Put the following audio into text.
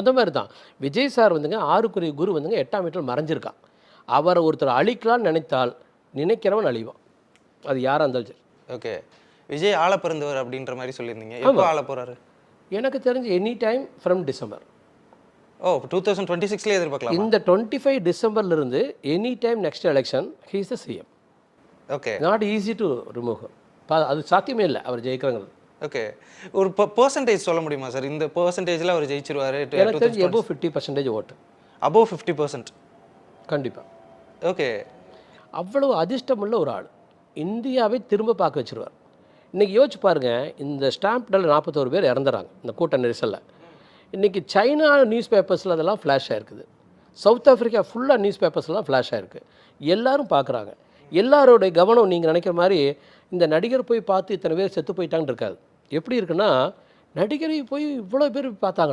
அந்த மாதிரி தான். விஜய் சார் வந்துங்க ஆறுக்குரிய குரு வந்துங்க எட்டாம் வீட்டில் மறைஞ்சிருக்கான் அவரை ஒருத்தர் அழிக்கலாம்னு நினைத்தால் நினைக்கிறவன் அழிவான். அது யாராக இருந்தாலும் சரி. ஓகே. விஜய் ஆள பிறந்தவர் அப்படின்ற மாதிரி சொல்லியிருந்தீங்க. எப்போ ஆள போறாரு? எனக்கு தெரிஞ்சு any time from December oh two thousand twenty சிக்ஸ்லேயே எதிர்பார்க்கலாம்? இந்த twenty five டிசம்பர்லேருந்து any time next election he's the CM okay. Not easy to remove அது சாத்தியமே இல்லை. அவர் ஜெயிக்கிறாங்கிறது ஓகே ஒரு பர்சன்டேஜ் சொல்ல முடியுமா சார் இந்த பர்சன்டேஜில் அவர் ஜெயிச்சிருவாரு எனக்கு தெரிஞ்சு எபோ ஃபிஃப்டி பர்சன்டேஜ் ஓட்டு அபோவ் ஃபிஃப்டி பர்சன்ட் கண்டிப்பாக ஓகே அவ்வளவு அதிர்ஷ்டமுள்ள ஒரு ஆள். இந்தியாவை திரும்ப பார்க்க வச்சிருவார். இன்றைக்கி யோசிச்சு பாருங்கள் இந்த ஸ்டாம்ப்டில் நாற்பத்தோரு பேர் இறந்துறாங்க இந்த கூட்ட நெரிசலில். இன்றைக்கி சைனா நியூஸ் பேப்பர்ஸில் அதெல்லாம் ஃப்ளாஷ் ஆகிருக்குது சவுத் ஆஃப்ரிக்கா ஃபுல்லாக நியூஸ் பேப்பர்ஸ்லாம் ஃப்ளாஷ் ஆகிருக்கு எல்லாரும் பார்க்குறாங்க. எல்லாரோடைய கவனம் நீங்கள் நினைக்கிற மாதிரி இந்த நடிகர் போய் பார்த்து இத்தனை பேர் செத்து போயிட்டாங்கன்னு இருக்காது. எப்படி இருக்குன்னா நடிகரை போய் இவ்வளோ பேர் பார்த்தாங்களா?